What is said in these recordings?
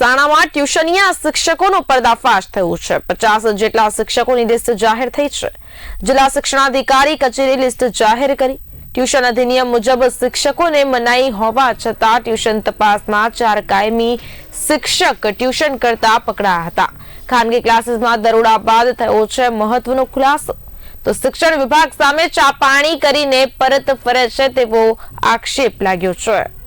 મહેસાણામાં ટ્યુશનિયા શિક્ષકોનો પર્દાફાશ થયો છે. પચાસ જેટલા શિક્ષકોની લિસ્ટ જાહેર થઈ છે. જિલ્લા શિક્ષણાધિકારી કચેરી લિસ્ટ જાહેર કરી. ટ્યુશન અધિનિયમ મુજબ શિક્ષકોને મનાઈ હોવા છતાં ટ્યુશન તપાસમાં ચાર કાયમી શિક્ષક ટ્યુશન કરતા પકડાયા હતા. ખાનગી ક્લાસીસમાં દરોડા બાદ થયો છે મહત્વનો ખુલાસો. તો શિક્ષણ વિભાગ સામે ચાપાણી કરીને પરત ફરે છે તેવો આક્ષેપ લાગ્યો છે.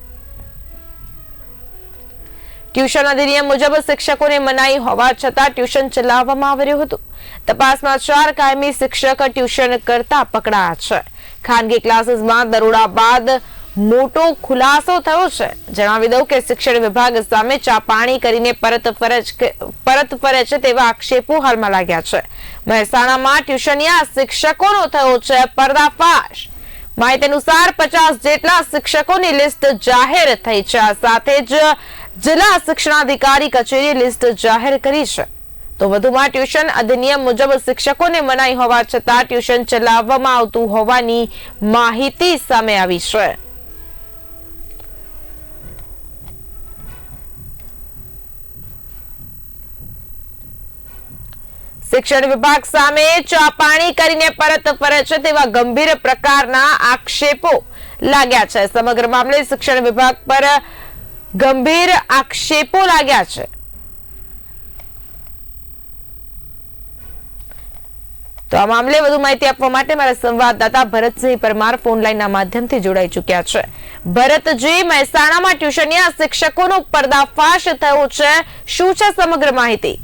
ટ્યુશન અધિનિયમ મુજબ શિક્ષકોને મનાઈ હોવા છતાં ટ્યુશન ચલાવવામાં આવી હતું. તપાસમાં ચાર કાયમી શિક્ષક ટ્યુશન કરતા પકડાયા છે. ખાનગી ક્લાસીસમાં દરોડા બાદ મોટો ખુલાસો થયો છે. જણાવી દઉં કે શિક્ષણ વિભાગ સામે ચાપાણી કરીને પરત ફરજ પરત ફરે છે તેવા આક્ષેપો હાલમાં લાગ્યા છે. મહેસાણામાં ટ્યુશનિયા શિક્ષકોનો થયો છે પર્દાફાશ. માહિતી અનુસાર પચાસ જેટલા શિક્ષકોની લિસ્ટ જાહેર થઈ છે. સાથે જ જિલ્લા શિક્ષણાધિકારી કચેરીએ લિસ્ટ જાહેર કરી છે. તો વધુમાં ટ્યુશન અધિનિયમ મુજબ શિક્ષકોને મનાઈ હોવા છતાં ટ્યુશન ચલાવવામાં આવતું હોવાની માહિતી સામે આવી છે. શિક્ષણ વિભાગ સામે ચાપાણી કરીને પરત ફરે છે તેવા ગંભીર પ્રકારના આક્ષેપો લાગ્યા છે. સમગ્ર મામલે શિક્ષણ વિભાગ પર ગંભીર આક્ષેપો લાગ્યા છે. તો આ મામલે વધુ માહિતી આપવા માટે મારા સંવાદદાતા ભરતસિંહ પરમાર ફોન લાઈનના માધ્યમથી જોડાઈ ચુક્યા છે. ભરતજી, મહેસાણામાં ટ્યુશનિયા શિક્ષકોનો પર્દાફાશ થયો છે. શું છે સમગ્ર માહિતી?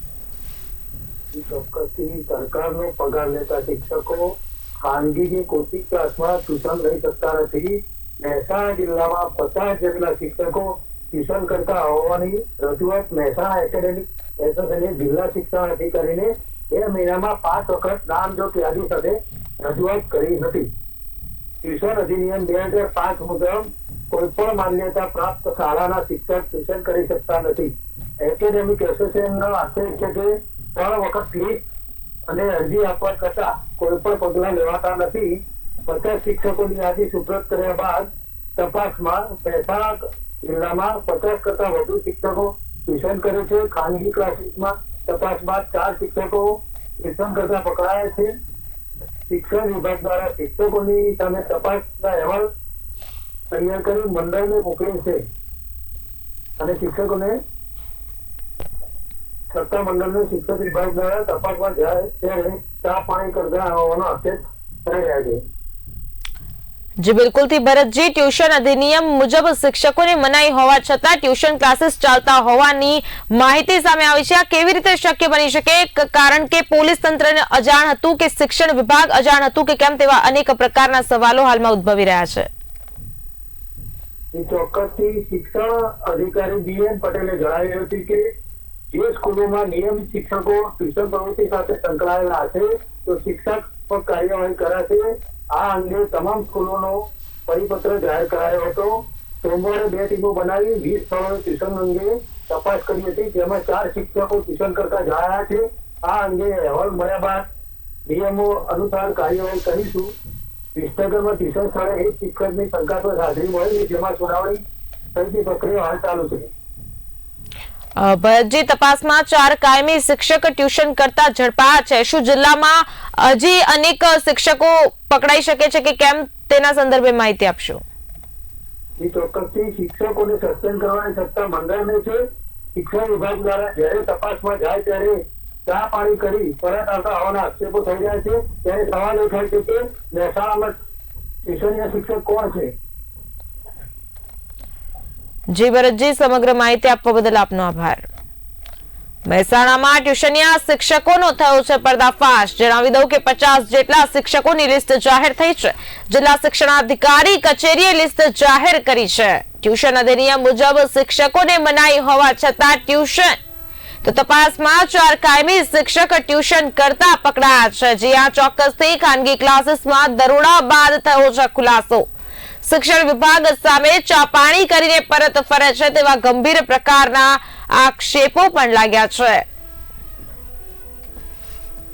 સરકારનો પગાર લેતા શિક્ષકો ખાનગીની કોચિંગ ક્લાસમાં ટ્યુશન લઈ શકતા નથી. મહેસાણા જિલ્લામાં પચાસ જેટલા શિક્ષકો ટ્યુશન કરતા હોવાની રજૂઆત મહેસાણા એકેડેમિક એસોસિએશને જિલ્લા શિક્ષણ અધિકારીને બે મહિનામાં પાંચ વખત નામજોગ યાદી સાથે રજૂઆત કરી હતી. ટ્યુશન અધિનિયમ બે હજાર પાંચ મુજબ કોઈ પણ માન્યતા પ્રાપ્ત શાળાના શિક્ષક ટ્યુશન કરી શકતા નથી. એકેડેમિક એસોસિએશનનો આક્ષેપ છે કે ત્રણ વખત ફી અને અરજી આપવા કરતા કોઈ પણ પગલા લેવાતા નથી. પચાસ શિક્ષકોની યાદી સુપ્રત કર્યા બાદ તપાસમાં મહેસાણા જિલ્લામાં પચાસ કરતા વધુ શિક્ષકો ટ્યુશન કરે છે. ખાનગી ક્લાસીસમાં તપાસ બાદ ચાર શિક્ષકો ટ્યુશન કરતા પકડાયા છે. શિક્ષણ વિભાગ દ્વારા શિક્ષકોની સામે તપાસના અહેવાલ તૈયાર કરી મંડળને મોકલે છે. અને શિક્ષકોને સત્તા મંડળને શિક્ષક વિભાગ દ્વારા તપાસમાં જાય ત્યારે ચા પાણી કરતા હોવાનો આક્ષેપ થઈ રહ્યા છે. જી બિલકુલથી ભરતજી ટ્યુશન અધિનિયમ મુજબ શિક્ષકોને મનાઈ હોવા છતાં ટ્યુશન ક્લાસીસ ચાલતા હોવાની માહિતી સામે આવી છે. આ કેવી રીતે શક્ય બની શકે? કારણ કે પોલીસ તંત્રને અજાણ હતું કે શિક્ષણ વિભાગ અજાણ હતું કે કેમ તેવા અનેક પ્રકારના સવાલો હાલમાં ઉદ્ભવી રહ્યા છે. ચોક્કસથી શિક્ષણ અધિકારી બીએન પટેલે જણાવ્યું હતું કે, જે સ્કૂલોમાં નિયમિત શિક્ષકો ટ્યુશન પ્રવૃત્તિ સાથે સંકળાયેલા હશે, તો શિક્ષક પર કાર્યવાહી કરાશે. આ અંગે તમામ સ્કૂલોનો પરિપત્ર જાહેર કરાયો હતો. સોમવારે બે ટીમો બનાવી, વીસ સ્થળોએ ટ્યુશન અંગે તપાસ કરી હતી. જેમાં ચાર શિક્ષકો ટ્યુશન કરતા જણાયા છે. આ અંગે અહેવાલ મળ્યા બાદ નિયમો અનુસાર કાર્યવાહી કરીશું. વિસનગરમાં ટ્યુશન સ્થળે એક શિક્ષકની શંકાસ્પદ હાજરી મળેલી, જેમાં સુનાવણી સહિતની પ્રક્રિયા હાલ ચાલુ છે. ભરતજી, તપાસમાં ચાર કાયમી શિક્ષક ટ્યુશન કરતા ઝડપાયા છે. શું જિલ્લામાં હજી અનેક શિક્ષકો પકડાઈ શકે છે કે કેમ તેના સંદર્ભે માહિતી આપશો? ચોક્કસથી શિક્ષકોને સસ્પેન્ડ કરવાની સત્તા મંડળને છે. શિક્ષણ વિભાગ દ્વારા જ્યારે તપાસમાં જાય ત્યારે ચા પાણી કરી પરત આવતા હોવાના આક્ષેપો થઈ રહ્યા છે. ત્યારે સવાલ એ થાય છે કે મહેસાણામાં શિક્ષક કોણ છે? જી ભરતજી સમગ્ર માહિતી આપવા બદલ આપનો આભાર. મહેસાણામાં ટ્યુશનિયા શિક્ષકોનો થયો છે પર્દાફાશ. જણાવી દઉં કે પચાસ જેટલા શિક્ષકોની લિસ્ટ જાહેર થઈ છે. જિલ્લા શિક્ષણાધિકારી કચેરીએ લિસ્ટ જાહેર કરી છે. ટ્યુશન અધિનિયમ મુજબ શિક્ષકોને મનાઈ હોવા છતાં ટ્યુશન તો તપાસમાં ચાર કાયમી શિક્ષક ટ્યુશન કરતા પકડાયા છે. જ્યાં ચોક્કસથી ખાનગી ક્લાસીસમાં દરોડા બાદ થયો છે ખુલાસો. શિક્ષણ વિભાગ સામે ચાપાણી કરીને પરત ફરે છે તેવા ગંભીર પ્રકારના આક્ષેપો પણ લાગ્યા છે.